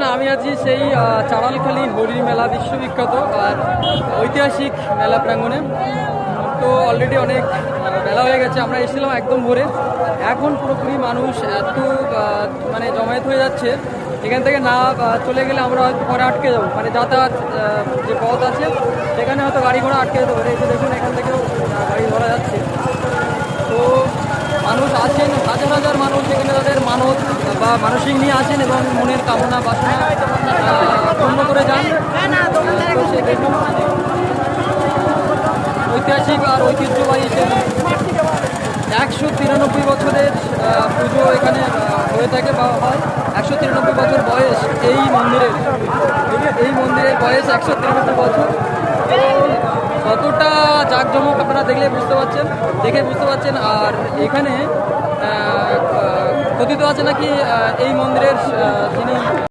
না, আমি আছি সেই চাড়ালখালী হরি মেলা বিশ্ববিখ্যাত আর ঐতিহাসিক মেলা প্রাঙ্গণে। তো অলরেডি অনেক বেলা হয়ে গেছে আমরা এসেছিলাম একদম ভোরে। এখন পুরোপুরি মানুষ এত মানে জমায়েত হয়ে যাচ্ছে এখান থেকে না চলে গেলে আমরা হয়তো পরে আটকে যাব। মানে যাতায়াত যে পথ আছে সেখানে হয়তো গাড়ি ঘোড়া আটকে যেতে পারে। দেখুন এখান থেকেও আহ, গাড়ি ঘোড়া যাচ্ছে তো মানুষ আছেন হাজার হাজার মানুষ এখানে তাদের মানত বা মানসিক নিয়ে আসেন এবং মনের কামনা বাসনা পূর্ণ করে যান। ঐতিহাসিক আর ঐতিহ্যবাহী একশো তিরানব্বই বছরের পুজো এখানে হয়ে থাকে বা হয়। একশো তিরানব্বই বছর বয়স এই মন্দিরের। এই মন্দিরের বয়স একশো তিরানব্বই বছর। কতটা জাঁকজমক আপনারা দেখলে বুঝতে পারছেন, দেখে বুঝতে পারছেন। আর এখানে কথিত আছে নাকি এই মন্দিরের